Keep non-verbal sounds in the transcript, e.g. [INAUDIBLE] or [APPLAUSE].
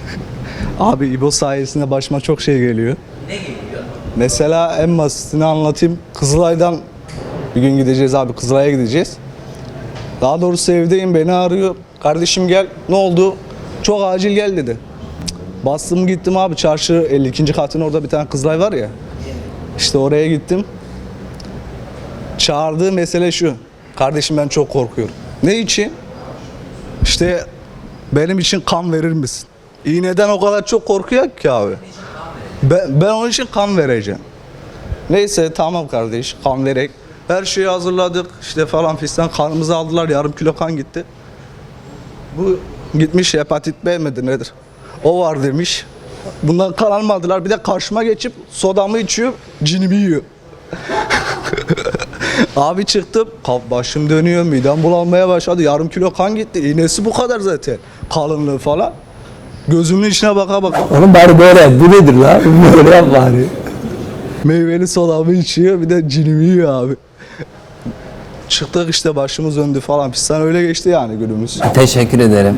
[LAUGHS] Abi İbo sayesinde başıma çok şey geliyor. Ne geliyor? Mesela en basitini anlatayım. Kızılay'dan bir gün gideceğiz abi. Kızılay'a gideceğiz. Daha doğrusu evdeyim beni arıyor. Kardeşim gel. Ne oldu? Çok acil gel dedi. Bastım gittim abi çarşı 52. katın orada bir tane Kızılay var ya. İşte oraya gittim. Çağırdığı mesele şu. Kardeşim ben çok korkuyorum. Ne için? İşte benim için kan verir misin? İğneden o kadar çok korkuyor ki abi. Ben, ben onun için kan vereceğim. Neyse tamam kardeş kan verek. Her şeyi hazırladık işte falan fistan kanımızı aldılar yarım kilo kan gitti. Bu gitmiş hepatit B midir nedir? O var demiş. Bundan kan almadılar bir de karşıma geçip sodamı içiyor cinimi yiyor. [LAUGHS] Abi çıktım başım dönüyor midem bulanmaya başladı yarım kilo kan gitti iğnesi bu kadar zaten kalınlığı falan. Gözümün içine baka baka Oğlum bari böyle yap. Bu nedir lan? [LAUGHS] Böyle yap bari. Meyveli sodamı içiyor bir de cinimi yiyor abi. Çıktık işte başımız döndü falan fistan öyle geçti yani günümüz. Teşekkür ederim.